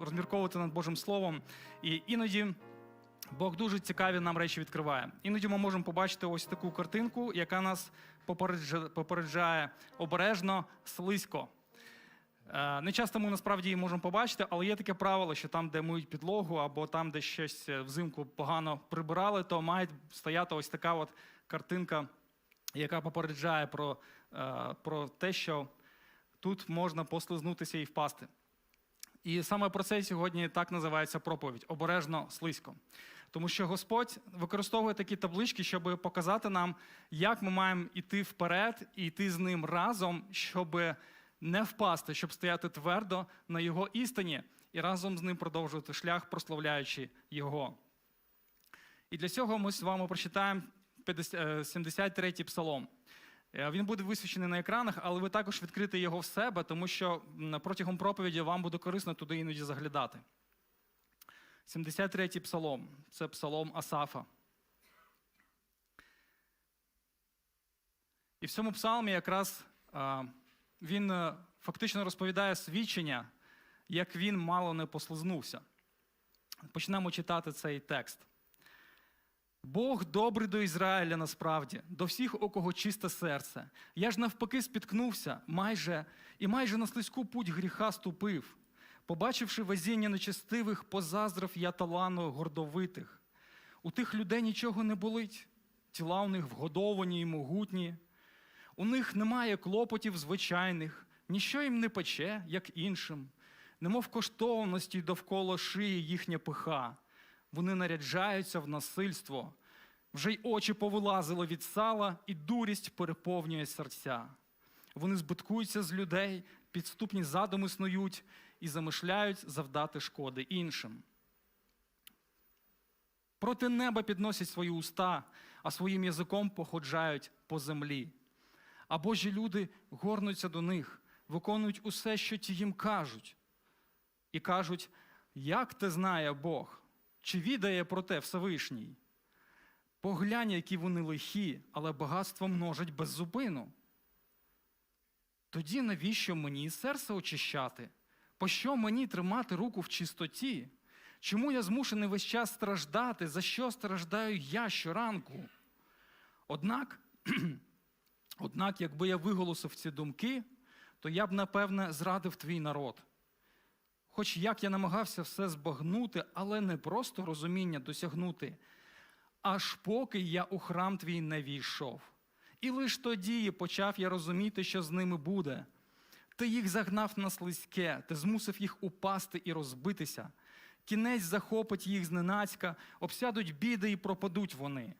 розмірковувати над Божим Словом. І іноді Бог дуже цікаві нам речі відкриває. Іноді ми можемо побачити ось таку картинку, яка нас попереджає обережно, слизько. Е, Не часто ми насправді її можемо побачити, але є таке правило, що там, де миють підлогу, або там, де щось е, взимку погано прибирали, то має стояти ось така от картинка, яка попереджає про, е, про те, що тут можна послизнутися і впасти. І саме про це сьогодні так називається проповідь обережно слизько. Тому що Господь використовує такі таблички, щоб показати нам, як ми маємо йти вперед і йти з ним разом, щоб не впасти, щоб стояти твердо на його істині і разом з ним продовжувати шлях, прославляючи його. І для цього ми з вами прочитаємо 50 е, 73-й псалом. Е, Він буде висвічений на екранах, але ви також відкрите його в себе, тому що протягом проповіді вам буде корисно туди іноді заглядати. 73-й псалом це псалом Асафа. І в цьому псалмі якраз він е, фактично розповідає свідчення, як він мало не послизнувся. Почнемо читати цей текст. Бог добрий до Ізраїля насправді, до всіх, у кого чисте серце. Я ж навпаки спіткнувся майже і майже на слизьку путь гріха ступив. Побачивши везіння нечестивих, позаздрив я талану гордовитих. У тих людей нічого не болить, тіла у них вгодовані і могутні. У них немає клопотів звичайних, ніщо їм не пече, як іншим, немов коштовності довкола шиї їхня пиха. Вони наряджаються в насильство, вже й очі повилазили від сала, і дурість переповнює серця. Вони збиткуються з людей, підступні задуми снують і замишляють завдати шкоди іншим. Проти неба підносять свої уста, а своїм язиком походжають по землі. А Божі люди горнуться до них, виконують усе, що ті їм кажуть, і кажуть, як те знає Бог, чи відає про те Всевишній? Поглянь, які вони лихі, але багатство множать без зупину. Тоді навіщо мені серце очищати? Пощо мені тримати руку в чистоті? Чому я змушений весь час страждати? За що страждаю я щоранку? Однак, однак, якби я виголосив ці думки, то я б, напевне, зрадив твій народ. Хоч як я намагався все збагнути, але не просто розуміння досягнути, аж поки я у храм твій не війшов. І лиш тоді почав я розуміти, що з ними буде. Ти їх загнав на слизьке, ти змусив їх упасти і розбитися. Кінець захопить їх зненацька, обсядуть біди і пропадуть вони.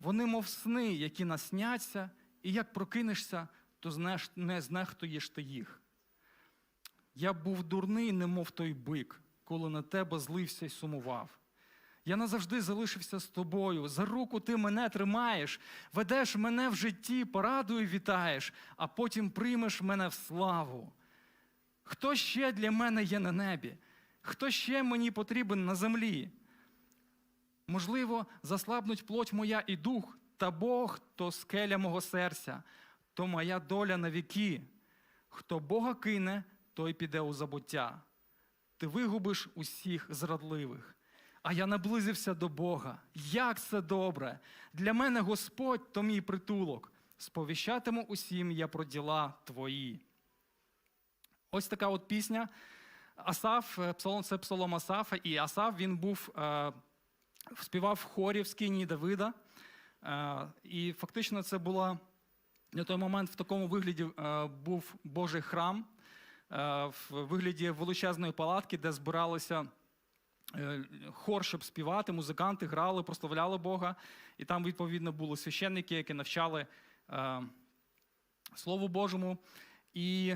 Вони, мов сни, які насняться, і як прокинешся, то не знехтуєш ти їх. Я був дурний, немов той бик, коли на тебе злився й сумував. Я назавжди залишився з тобою. За руку ти мене тримаєш, ведеш мене в житті, порадою вітаєш, а потім приймеш мене в славу. Хто ще для мене є на небі? Хто ще мені потрібен на землі? Можливо, заслабнуть плоть моя і дух, та Бог то скеля мого серця, то моя доля на віки. Хто Бога кине, той піде у забуття. Ти вигубиш усіх зрадливих. А я наблизився до Бога. Як це добре! Для мене Господь то мій притулок. Сповіщатиму усім я про діла твої. Ось така от пісня. Асаф, е, псалом, це псалом Асафа, і Асаф він був, е, співав в хорі в скині Давида. Е, і фактично це була на той момент в такому вигляді е, був Божий храм, в вигляді величезної палатки, де збиралися е, хор, щоб співати, музиканти грали, прославляли Бога. І там, відповідно, були священники, які навчали е, Слову Божому. І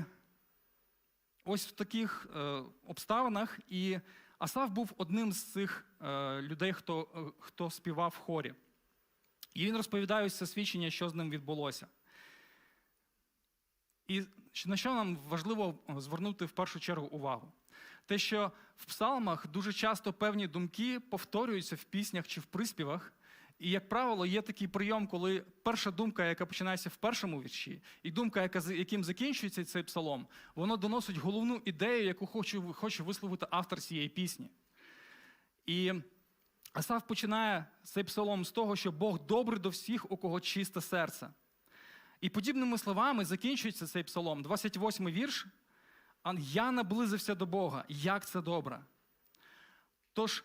ось в таких е, обставинах і Асав був одним з цих е, людей, хто, е, хто співав в хорі. І він розповідає ось це свідчення, що з ним відбулося. І на що нам важливо звернути в першу чергу увагу? Те, що в псалмах дуже часто певні думки повторюються в піснях чи в приспівах, І, як правило, є такий прийом, коли перша думка, яка починається в першому вірші, і думка, яка, яким закінчується цей псалом, воно доносить головну ідею, яку хоче, хоче висловити автор цієї пісні. І Асав починає цей псалом з того, що Бог добрий до всіх, у кого чисте серце. І подібними словами закінчується цей псалом, 28 вірш. «А Я наблизився до Бога. Як це добре. Тож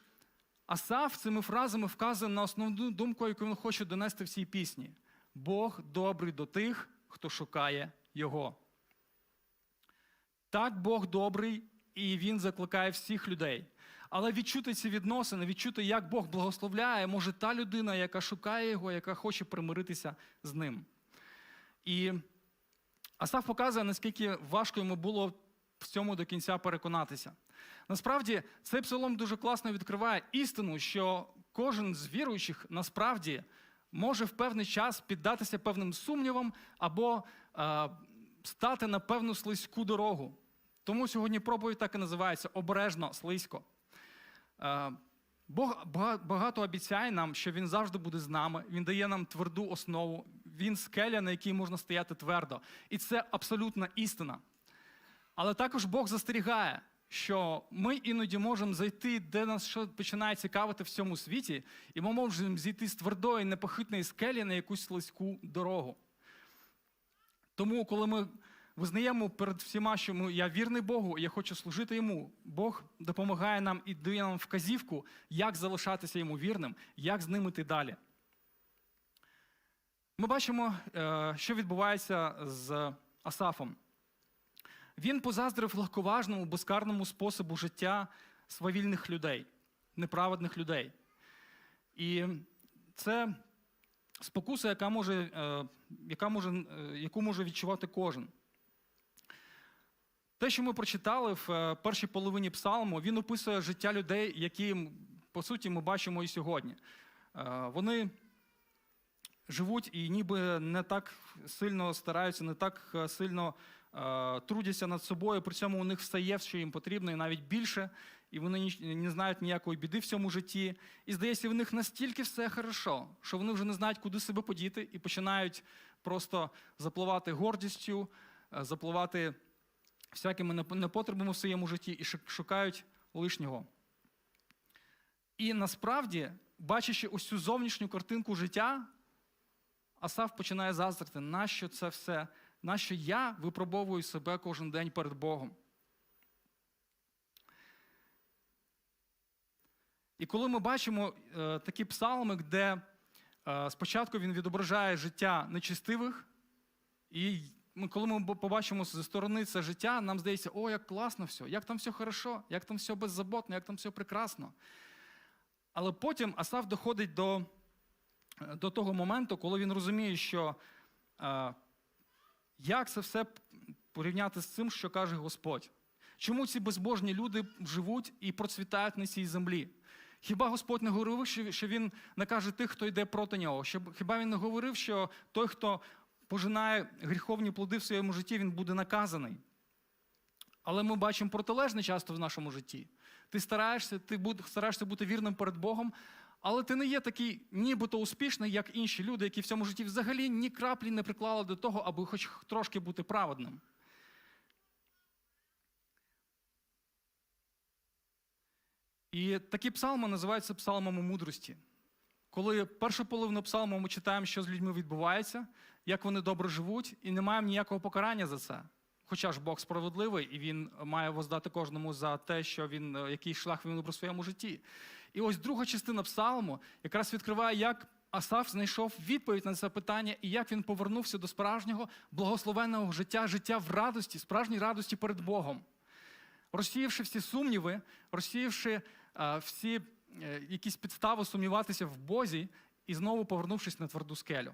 Асаф цими фразами вказує на основну думку, яку він хоче донести в цій пісні. Бог добрий до тих, хто шукає Його. Так, Бог добрий, і Він закликає всіх людей. Але відчути ці відносини, відчути, як Бог благословляє, може та людина, яка шукає його, яка хоче примиритися з ним. І Асаф показує, наскільки важко йому було в цьому до кінця переконатися. Насправді, цей псалом дуже класно відкриває істину, що кожен з віруючих насправді може в певний час піддатися певним сумнівам або е, стати на певну слизьку дорогу. Тому сьогодні проповідь так і називається обережно, слизько. Е, Бог багато обіцяє нам, що Він завжди буде з нами, Він дає нам тверду основу, Він скеля, на якій можна стояти твердо. І це абсолютна істина. Але також Бог застерігає, що ми іноді можемо зайти, де нас що починає цікавити в цьому світі, і ми можемо зійти з твердої, непохитної скелі на якусь слизьку дорогу. Тому, коли ми визнаємо перед всіма, що ми, я вірний Богу, я хочу служити йому, Бог допомагає нам і дає нам вказівку, як залишатися йому вірним, як з ним іти далі. Ми бачимо, е, що відбувається з Асафом. Він позаздрив легковажному, безкарному способу життя свавільних людей, неправедних людей. І це спокуса, яка може, е, яка може, е, яку може відчувати кожен. Те, що ми прочитали в першій половині псалму, він описує життя людей, які, по суті, ми бачимо і сьогодні. Вони живуть і ніби не так сильно стараються, не так е, сильно е, трудяться над собою, при цьому у них все є, що їм потрібно, і навіть більше, і вони не знають ніякої біди в цьому житті. І здається, в них настільки все хорошо, що вони вже не знають, куди себе подіти, і починають просто запливати гордістю, е, запливати всякими непотребами в своєму житті і шукають лишнього. І насправді, бачачи цю зовнішню картинку життя, Асав починає заздрити, нащо це все, нащо я випробовую себе кожен день перед Богом. І коли ми бачимо е, такі псалми, де е, спочатку він відображає життя нечистивих, і ми, коли ми побачимо зі сторони це життя, нам здається, о, як класно все, як там все хорошо, як там все беззаботно, як там все прекрасно. Але потім Асав доходить до, до того моменту, коли він розуміє, що е, як це все порівняти з цим, що каже Господь. Чому ці безбожні люди живуть і процвітають на цій землі? Хіба Господь не говорив, що Він накаже тих, хто йде проти нього? Хіба він не говорив, що той, хто пожинає гріховні плоди в своєму житті, він буде наказаний? Але ми бачимо протилежне часто в нашому житті. Ти стараєшся, ти стараєшся бути вірним перед Богом, але ти не є такий нібито успішний, як інші люди, які в цьому житті взагалі ні краплі не приклали до того, аби хоч трошки бути праведним. І такі псалми називаються псалмами мудрості. Коли першу половину псалму ми читаємо, що з людьми відбувається, як вони добре живуть, і не маємо ніякого покарання за це. Хоча ж Бог справедливий, і Він має воздати кожному за те, що він, який шлях він у своєму житті. І ось друга частина псалму якраз відкриває, як Асаф знайшов відповідь на це питання, і як він повернувся до справжнього благословенного життя, життя в радості, справжній радості перед Богом розсіявши всі сумніви, розсіявши е, всі е, якісь підстави сумніватися в Бозі і знову повернувшись на тверду скелю.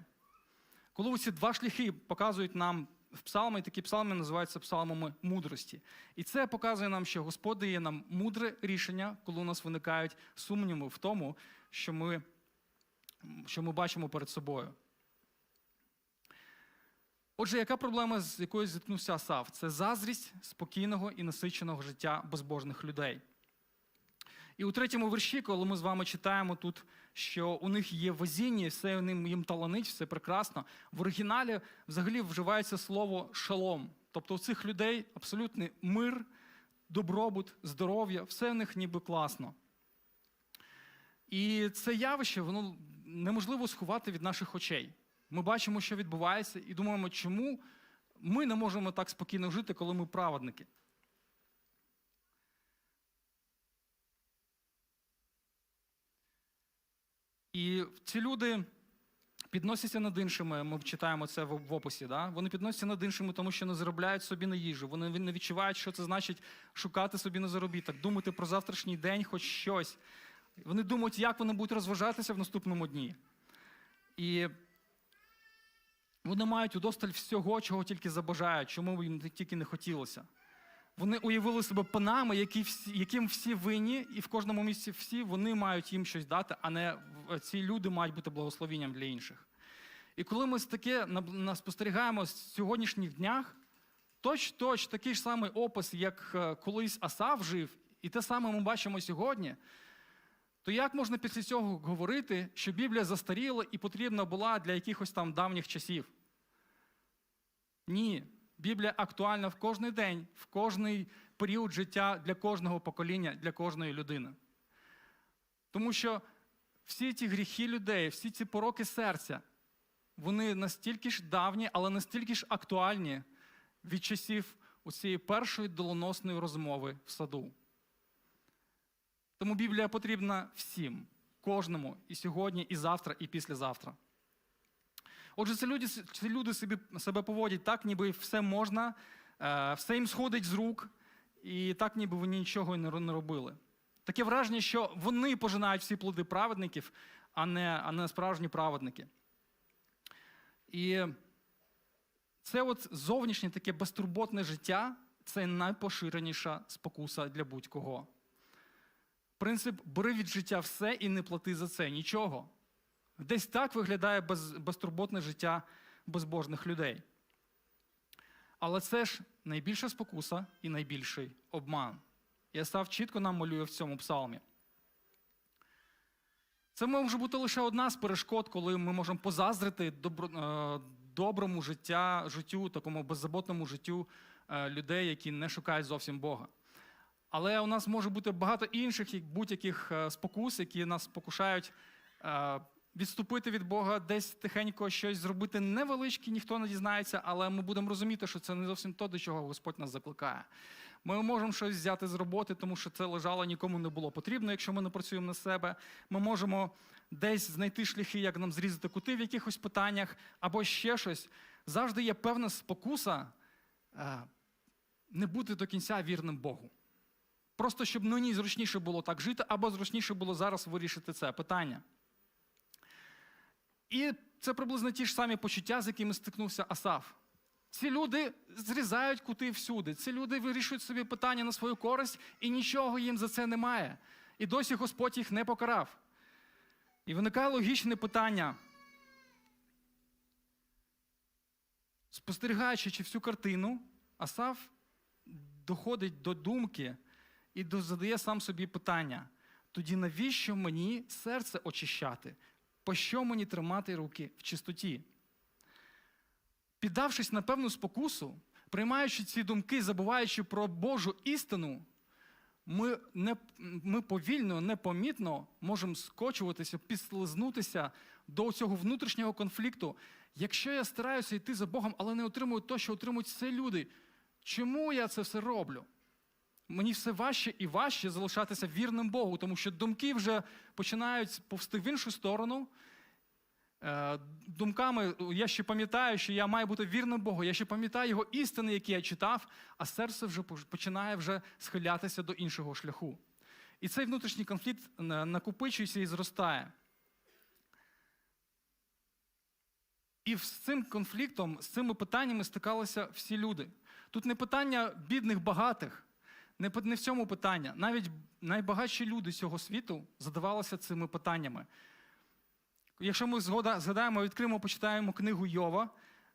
Коли ці два шляхи показують нам в псалмі, такі псалми називаються псалмами мудрості. І це показує нам, що Господь дає нам мудре рішення, коли у нас виникають сумніви в тому, що ми, що ми бачимо перед собою. Отже, яка проблема, з якою зіткнувся Асав? Це заздрість спокійного і насиченого життя безбожних людей. І у третьому вірші, коли ми з вами читаємо тут, що у них є везіння, все ним їм таланить, все прекрасно. В оригіналі взагалі вживається слово шалом. Тобто у цих людей абсолютний мир, добробут, здоров'я, все в них ніби класно. І це явище воно неможливо сховати від наших очей. Ми бачимо, що відбувається, і думаємо, чому ми не можемо так спокійно жити, коли ми праведники. І ці люди підносяться над іншими. Ми читаємо це в описі. Да? Вони підносяться над іншими, тому що не заробляють собі на їжу. Вони не відчувають, що це значить шукати собі на заробіток, думати про завтрашній день, хоч щось. Вони думають, як вони будуть розважатися в наступному дні. І вони мають удосталь всього, чого тільки забажають, чому їм тільки не хотілося. Вони уявили себе панами, які всі, яким всі винні, і в кожному місці всі вони мають їм щось дати, а не ці люди мають бути благословенням для інших. І коли ми таке спостерігаємо з сьогоднішніх днях, точ-точ такий ж самий опис, як е, колись Асав жив, і те саме ми бачимо сьогодні, то як можна після цього говорити, що Біблія застаріла і потрібна була для якихось там давніх часів? Ні. Біблія актуальна в кожний день, в кожний період життя для кожного покоління, для кожної людини. Тому що всі ті гріхи людей, всі ці пороки серця, вони настільки ж давні, але настільки ж актуальні від часів у цієї першої долоносної розмови в саду. Тому Біблія потрібна всім, кожному, і сьогодні, і завтра, і післязавтра. Отже, ці люди, ці люди собі, себе поводять так, ніби все можна, е, все їм сходить з рук, і так, ніби вони нічого не робили. Таке враження, що вони пожинають всі плоди праведників, а не, а не справжні праведники. І це от зовнішнє таке безтурботне життя це найпоширеніша спокуса для будь-кого. Принцип бери від життя все і не плати за це нічого. Десь так виглядає без, безтурботне життя безбожних людей. Але це ж найбільша спокуса і найбільший обман. І Асав чітко нам малює в цьому псалмі. Це може бути лише одна з перешкод, коли ми можемо позаздрити е, доброму життя, життю, такому беззаботному життю е, людей, які не шукають зовсім Бога. Але у нас може бути багато інших будь-яких е, спокус, які нас спокушають відступити від Бога, десь тихенько щось зробити невеличке, ніхто не дізнається, але ми будемо розуміти, що це не зовсім то, до чого Господь нас закликає. Ми можемо щось взяти з роботи, тому що це лежало нікому не було потрібно, якщо ми не працюємо на себе. Ми можемо десь знайти шляхи, як нам зрізати кути в якихось питаннях, або ще щось. Завжди є певна спокуса е, не бути до кінця вірним Богу. Просто щоб мені зручніше було так жити, або зручніше було зараз вирішити це питання. І це приблизно ті ж самі почуття, з якими стикнувся Асав. Ці люди зрізають кути всюди. Ці люди вирішують собі питання на свою користь, і нічого їм за це немає. І досі Господь їх не покарав. І виникає логічне питання. Спостерігаючи чи всю картину, Асав доходить до думки і задає сам собі питання: тоді навіщо мені серце очищати? Пощо мені тримати руки в чистоті? Піддавшись на певну спокусу, приймаючи ці думки, забуваючи про Божу істину, ми, не, ми повільно, непомітно можемо скочуватися, підслизнутися до цього внутрішнього конфлікту. Якщо я стараюся йти за Богом, але не отримую те, що отримують всі люди, чому я це все роблю? Мені все важче і важче залишатися вірним Богу, тому що думки вже починають повсти в іншу сторону. Е, Думками я ще пам'ятаю, що я маю бути вірним Богу, я ще пам'ятаю його істини, які я читав, а серце вже починає вже схилятися до іншого шляху. І цей внутрішній конфлікт е, накопичується і зростає. І з цим конфліктом, з цими питаннями стикалися всі люди. Тут не питання бідних, багатих, не, не в цьому питання. Навіть найбагатші люди цього світу задавалися цими питаннями. Якщо ми згадаємо, відкриємо, почитаємо книгу Йова,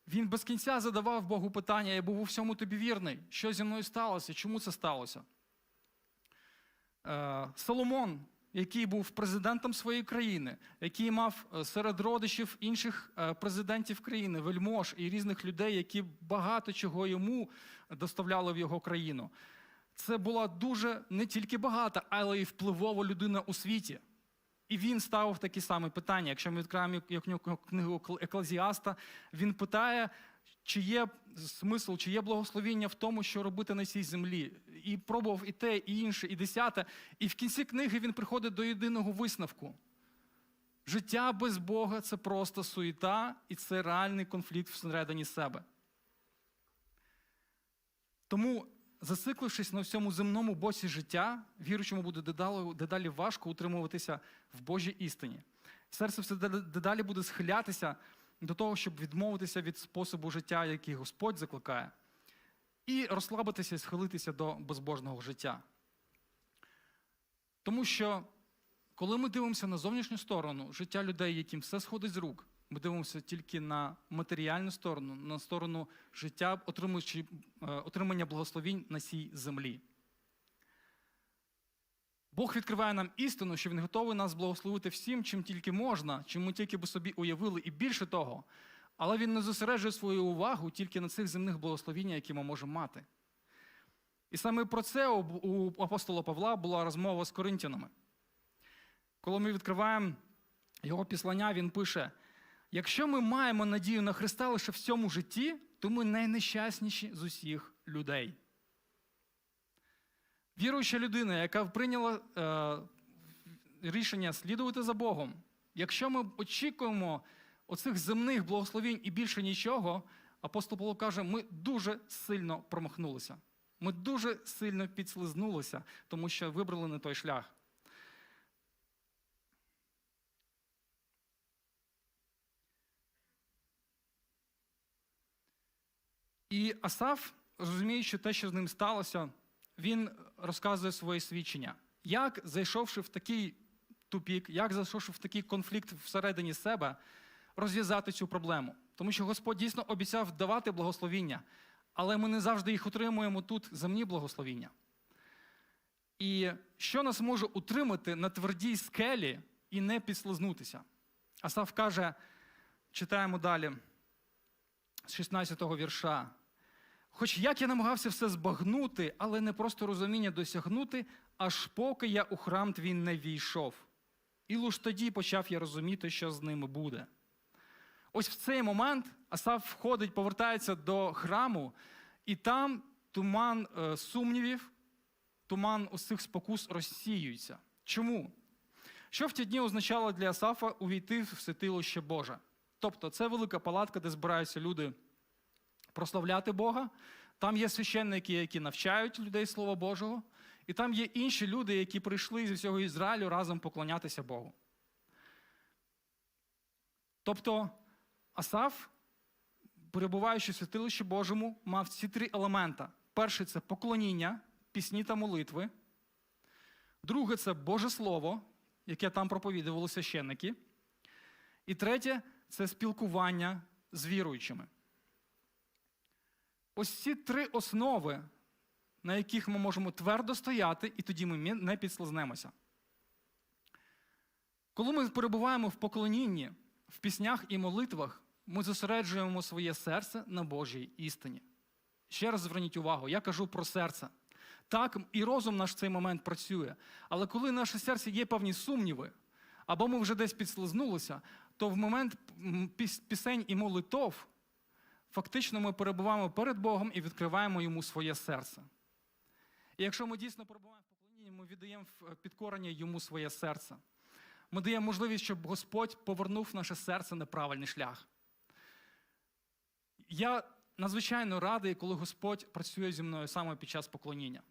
він без кінця задавав Богу питання, я був у всьому тобі вірний. Що зі мною сталося? Чому це сталося? Е, Соломон, який був президентом своєї країни, який мав е, серед родичів інших е, президентів країни, вельмож і різних людей, які багато чого йому доставляли в його країну. Це була дуже не тільки багата, але й впливова людина у світі. І він ставив такі самі питання. Якщо ми відкриємо книгу Еклезіаста, він питає, чи є смисл, чи є благословіння в тому, що робити на цій землі. І пробував і те, і інше, і десяте. І в кінці книги він приходить до єдиного висновку. Життя без Бога це просто суєта, і це реальний конфлікт всередині себе. Тому, зациклившись на всьому земному боці життя, віруючому буде дедалі, дедалі важко утримуватися в Божій істині. Серце все дедалі буде схилятися до того, щоб відмовитися від способу життя, який Господь закликає, і розслабитися і схилитися до безбожного життя. Тому що, коли ми дивимося на зовнішню сторону життя людей, яким все сходить з рук, ми дивимося тільки на матеріальну сторону, на сторону життя, отримуючи, е, отримання благословінь на цій землі. Бог відкриває нам істину, що Він готовий нас благословити всім, чим тільки можна, чим ми тільки би собі уявили, і більше того. Але Він не зосереджує свою увагу тільки на цих земних благословіннях, які ми можемо мати. І саме про це у апостола Павла була розмова з коринтянами. Коли ми відкриваємо його післання, він пише: якщо ми маємо надію на Христа лише в цьому житті, то ми найнещасніші з усіх людей. Віруюча людина, яка прийняла е, рішення слідувати за Богом, якщо ми очікуємо оцих земних благословінь і більше нічого, апостол Павло каже, ми дуже сильно промахнулися. Ми дуже сильно підслизнулися, тому що вибрали не той шлях. І Асаф, розуміючи те, що з ним сталося, він розказує своє свідчення. Як, зайшовши в такий тупік, як зайшовши в такий конфлікт всередині себе, розв'язати цю проблему. Тому що Господь дійсно обіцяв давати благословіння, але ми не завжди їх отримуємо тут, земні благословіння. І що нас може утримати на твердій скелі і не підслизнутися? Асав каже, читаємо далі з 16-го вірша. Хоч як я намагався все збагнути, але не просто розуміння досягнути, аж поки я у храм твій не війшов. І лише тоді почав я розуміти, що з ними буде. Ось в цей момент Асав входить, повертається до храму, і там туман е, сумнівів, туман усіх спокус розсіюється. Чому? Що в ті дні означало для Асафа увійти в святилище Боже? Тобто це велика палатка, де збираються люди прославляти Бога. Там є священники, які навчають людей Слова Божого, і там є інші люди, які прийшли зі всього Ізраїлю разом поклонятися Богу. Тобто Асаф, перебуваючи в святилищі Божому, мав ці три елемента. Перший це поклоніння, пісні та молитви. Друге це Боже Слово, яке там проповідували священники. І третє це спілкування з віруючими. Ось ці три основи, на яких ми можемо твердо стояти, і тоді ми не підслизнемося. Коли ми перебуваємо в поклонінні, в піснях і молитвах, ми зосереджуємо своє серце на Божій істині. Ще раз зверніть увагу, я кажу про серце. Так, і розум наш в цей момент працює. Але коли в наше серце є певні сумніви, або ми вже десь підслизнулися, то в момент пісень і молитов фактично ми перебуваємо перед Богом і відкриваємо йому своє серце. І якщо ми дійсно перебуваємо в поклонінні, ми віддаємо в підкорення йому своє серце. Ми даємо можливість, щоб Господь повернув наше серце на правильний шлях. Я надзвичайно радий, коли Господь працює зі мною саме під час поклоніння.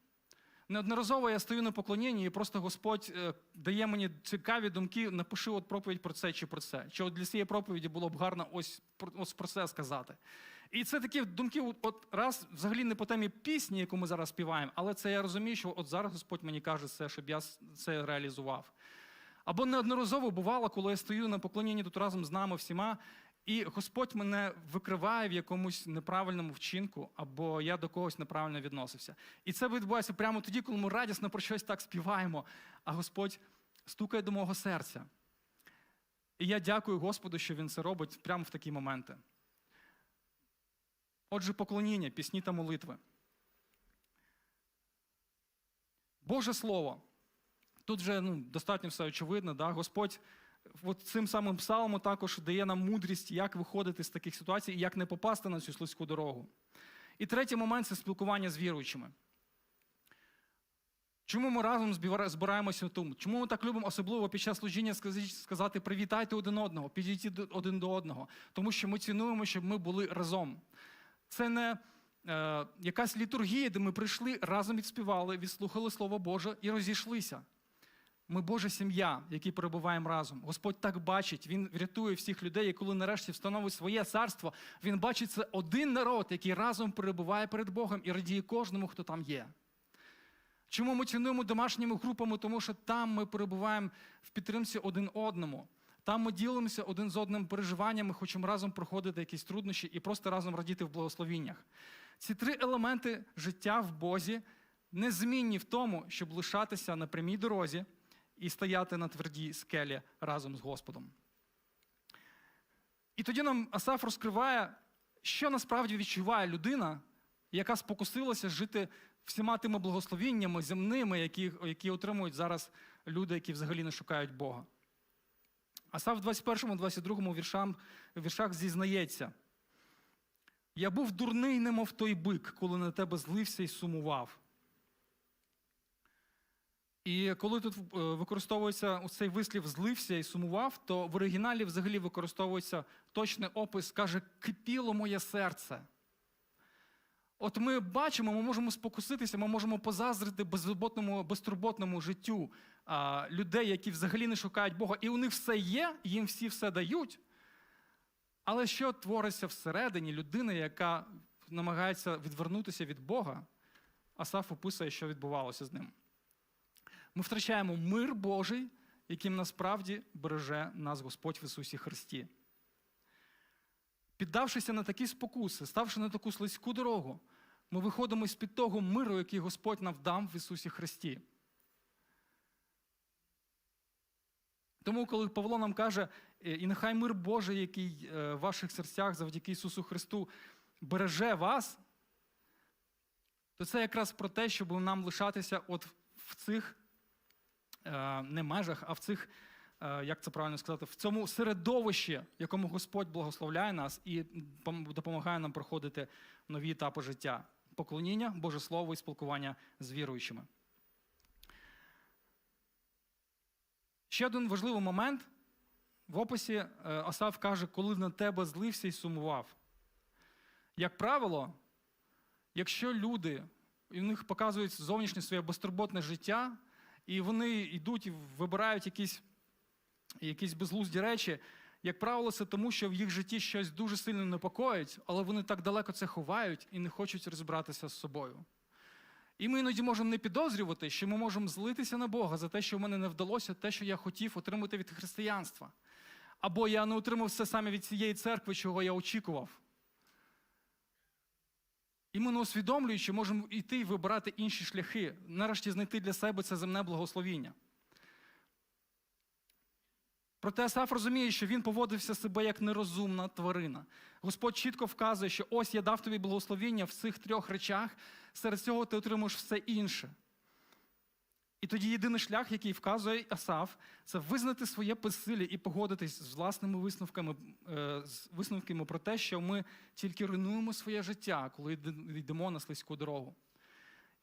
Неодноразово я стою на поклонінні, і просто Господь е, дає мені цікаві думки, напиши от проповідь про це чи про це. Чи от для цієї проповіді було б гарно ось, ось про це сказати. І це такі думки, от, раз взагалі не по темі пісні, яку ми зараз співаємо, але це я розумію, що от зараз Господь мені каже це, щоб я це реалізував. Або неодноразово бувало, коли я стою на поклонінні тут разом з нами всіма, І Господь мене викриває в якомусь неправильному вчинку, або я до когось неправильно відносився. І це відбувається прямо тоді, коли ми радісно про щось так співаємо, а Господь стукає до мого серця. І я дякую Господу, що Він це робить прямо в такі моменти. Отже, поклоніння, пісні та молитви. Боже Слово. Тут вже ну, достатньо все очевидно. Да? Господь от цим самим псалмом також дає нам мудрість, як виходити з таких ситуацій і як не попасти на цю слизьку дорогу. І третій момент це спілкування з віруючими. Чому ми разом збираємося тут? Чому ми так любимо, особливо під час служіння сказати- привітайте один одного, підійти один до одного, тому що ми цінуємо, щоб ми були разом. Це не е, якась літургія, де ми прийшли, разом відспівали, відслухали Слово Боже і розійшлися. Ми Божа сім'я, які перебуваємо разом. Господь так бачить, Він врятує всіх людей, і коли нарешті встановить своє царство, Він бачить це один народ, який разом перебуває перед Богом і радіє кожному, хто там є. Чому ми цінуємо домашніми групами? Тому що там ми перебуваємо в підтримці один одному. Там ми ділимося один з одним переживаннями, хочемо разом проходити якісь труднощі і просто разом радіти в благословіннях. Ці три елементи життя в Бозі незмінні в тому, щоб лишатися на прямій дорозі і стояти на твердій скелі разом з Господом. І тоді нам Асаф розкриває, що насправді відчуває людина, яка спокусилася жити всіма тими благословіннями земними, які, які отримують зараз люди, які взагалі не шукають Бога. Асаф в 21-22 віршам, віршах зізнається. Я був дурний, немов той бик, коли на тебе злився і сумував. І коли тут е, використовується цей вислів злився і сумував, то в оригіналі взагалі використовується точний опис, каже, кипіло моє серце. От ми бачимо, ми можемо спокуситися, ми можемо позазрити беззаботному, безтурботному життю а, людей, які взагалі не шукають Бога, і у них все є, їм всі все дають. Але що твориться всередині людини, яка намагається відвернутися від Бога, Асаф описує, що відбувалося з ним. Ми втрачаємо мир Божий, яким насправді береже нас Господь в Ісусі Христі. Піддавшися на такі спокуси, ставши на таку слизьку дорогу, ми виходимо з-під того миру, який Господь нам дав в Ісусі Христі. Тому, коли Павло нам каже, «Е, і нехай мир Божий, який е, в ваших серцях завдяки Ісусу Христу береже вас, то це якраз про те, щоб нам лишатися от в цих не межах, а в цих, е, як це правильно сказати, в цьому середовищі, якому Господь благословляє нас і допомагає нам проходити нові етапи життя. Поклоніння, Боже Слово і спілкування з віруючими. Ще один важливий момент. В описі е, Асав каже, коли на тебе злився і сумував. Як правило, якщо люди, і в них показують зовнішнє своє безтурботне життя, і вони йдуть і вибирають якісь, якісь безглузді речі, як правило, це тому, що в їх житті щось дуже сильно непокоїть, але вони так далеко це ховають і не хочуть розбиратися з собою. І ми іноді можемо не підозрювати, що ми можемо злитися на Бога за те, що в мене не вдалося те, що я хотів отримати від християнства. Або я не отримав все саме від цієї церкви, чого я очікував. І ми не усвідомлюючи, можемо йти і вибирати інші шляхи, нарешті знайти для себе це земне благословіння. Проте Асаф розуміє, що він поводився себе як нерозумна тварина. Господь чітко вказує, що ось я дав тобі благословіння в цих трьох речах, серед цього ти отримуєш все інше. І тоді єдиний шлях, який вказує Асаф, це визнати своє безсилля і погодитись з власними висновками, е, з висновками про те, що ми тільки руйнуємо своє життя, коли йдемо на слизьку дорогу.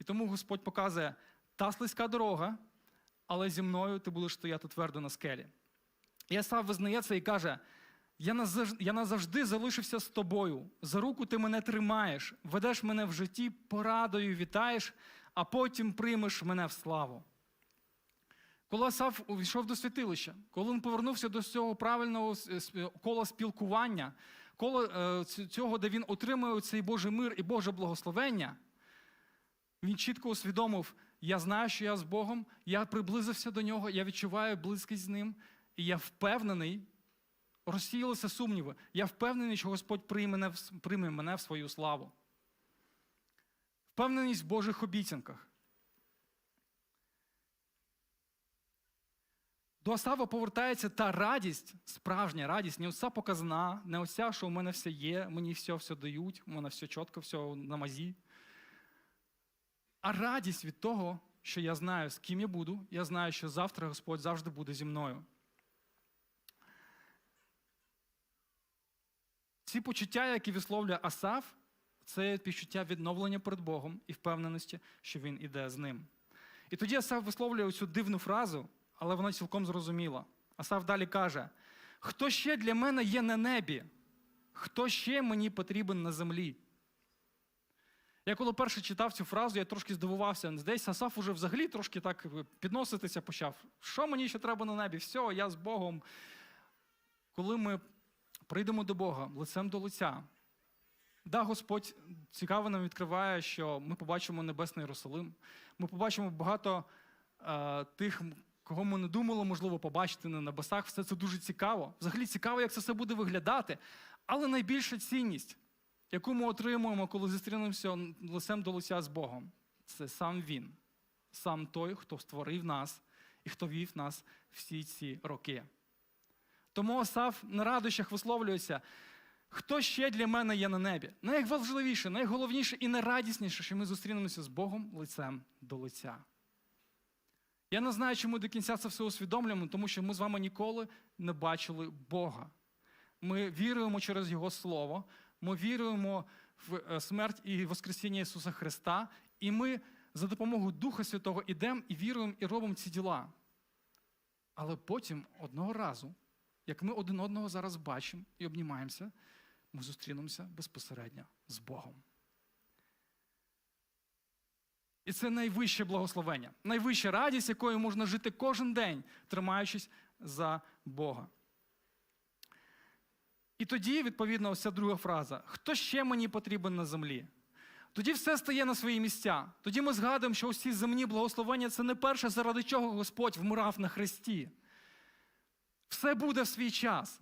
І тому Господь показує та слизька дорога, але зі мною ти будеш стояти твердо на скелі. І Асав визнає це і каже: я назавжди залишився з тобою. За руку ти мене тримаєш, ведеш мене в житті, порадою вітаєш, а потім приймеш мене в славу. Коли Асав увійшов до святилища, коли він повернувся до цього правильного с- с- кола спілкування, кола е, цього, де він отримує цей Божий мир і Боже благословення, він чітко усвідомив: я знаю, що я з Богом, я приблизився до нього, я відчуваю близькість з ним, і я впевнений, розсіялися сумніви. Я впевнений, що Господь прийме мене в свою славу. Впевненість в Божих обіцянках. До Асава повертається та радість, справжня радість, не оця показна, не оця, що у мене все є, мені все все дають, у мене все чітко, все на мазі. А радість від того, що я знаю, з ким я буду, я знаю, що завтра Господь завжди буде зі мною. Ці почуття, які висловлює Асаф, це відчуття відновлення перед Богом і впевненості, що він іде з ним. І тоді Асаф висловлює цю дивну фразу, але вона цілком зрозуміла. Асаф далі каже: хто ще для мене є на небі? Хто ще мені потрібен на землі? Я коли перше читав цю фразу, я трошки здивувався. Десь Асаф уже взагалі трошки так підноситися почав. Що мені ще треба на небі? Все, я з Богом. Коли ми прийдемо до Бога лицем до лиця, да, Господь цікаво нам відкриває, що ми побачимо Небесний Єрусалим, ми побачимо багато е, тих, кого ми не думали, можливо, побачити на небесах. Все це дуже цікаво. Взагалі цікаво, як це все буде виглядати. Але найбільша цінність, яку ми отримуємо, коли зустрінемося лицем до лиця з Богом, це сам Він, сам той, хто створив нас і хто вів нас всі ці роки. Тому Осав на радощах висловлюється, хто ще для мене є на небі. Найважливіше, найголовніше і найрадісніше, що ми зустрінемося з Богом лицем до лиця. Я не знаю, чому до кінця це все усвідомлюємо, тому що ми з вами ніколи не бачили Бога. Ми віруємо через Його Слово, ми віруємо в е, смерть і Воскресіння Ісуса Христа, і ми за допомогою Духа Святого йдемо і віруємо і робимо ці діла. Але потім одного разу, як ми один одного зараз бачимо і обнімаємося, ми зустрінемося безпосередньо з Богом. І це найвище благословення, найвища радість, якою можна жити кожен день, тримаючись за Бога. І тоді, відповідно, ось ця друга фраза: хто ще мені потрібен на землі? Тоді все стає на свої місця. Тоді ми згадуємо, що усі земні благословення це не перше, заради чого Господь вмирав на хресті. Все буде в свій час.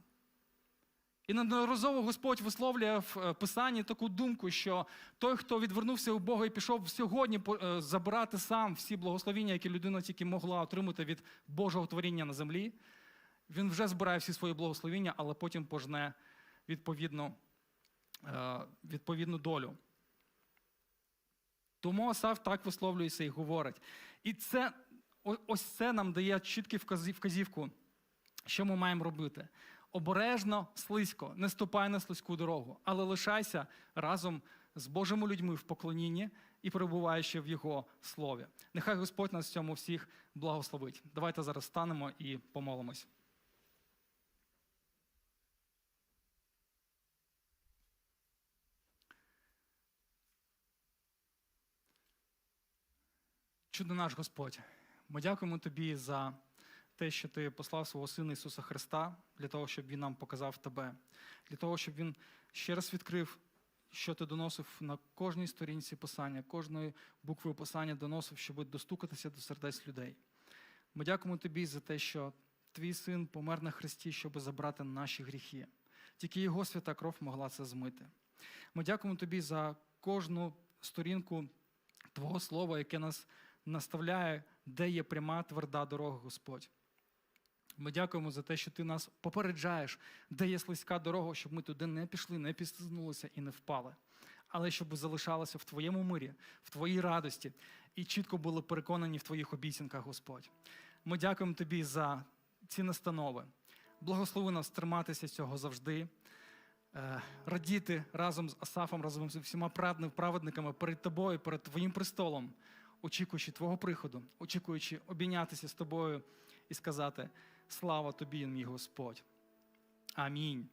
І неодноразово Господь висловлює в е, Писанні таку думку, що той, хто відвернувся у Бога і пішов сьогодні е, забирати сам всі благословіння, які людина тільки могла отримати від Божого творіння на землі, він вже збирає всі свої благословіння, але потім пожне відповідну, е, відповідну долю. Тому Асав так висловлюється і говорить. І це, ось це нам дає чітку вказівку, що ми маємо робити. Обережно, слизько, не ступай на слизьку дорогу, але лишайся разом з Божими людьми в поклонінні і перебуваючи в Його слові. Нехай Господь нас в цьому всіх благословить. Давайте зараз станемо і помолимось. Чудо наш Господь, ми дякуємо Тобі за те, що Ти послав свого Сина Ісуса Христа для того, щоб Він нам показав Тебе, для того, щоб Він ще раз відкрив, що ти доносив на кожній сторінці Писання, кожної букви Писання доносив, щоб достукатися до сердець людей. Ми дякуємо Тобі за те, що Твій син помер на Христі, щоб забрати наші гріхи. Тільки Його свята кров могла це змити. Ми дякуємо Тобі за кожну сторінку Твого Слова, яке нас наставляє, де є пряма тверда дорога, Господь. Ми дякуємо за те, що ти нас попереджаєш, де є слизька дорога, щоб ми туди не пішли, не пістизнулися і не впали. Але щоб залишалися в твоєму мирі, в твоїй радості і чітко були переконані в твоїх обіцянках, Господь. Ми дякуємо тобі за ці настанови. Благослови нас триматися цього завжди, е, радіти разом з Асафом, разом з всіма праведни- праведниками перед тобою, перед твоїм престолом, очікуючи Твого приходу, очікуючи обійнятися з тобою і сказати: Слава тобі, мій Господь. Амінь.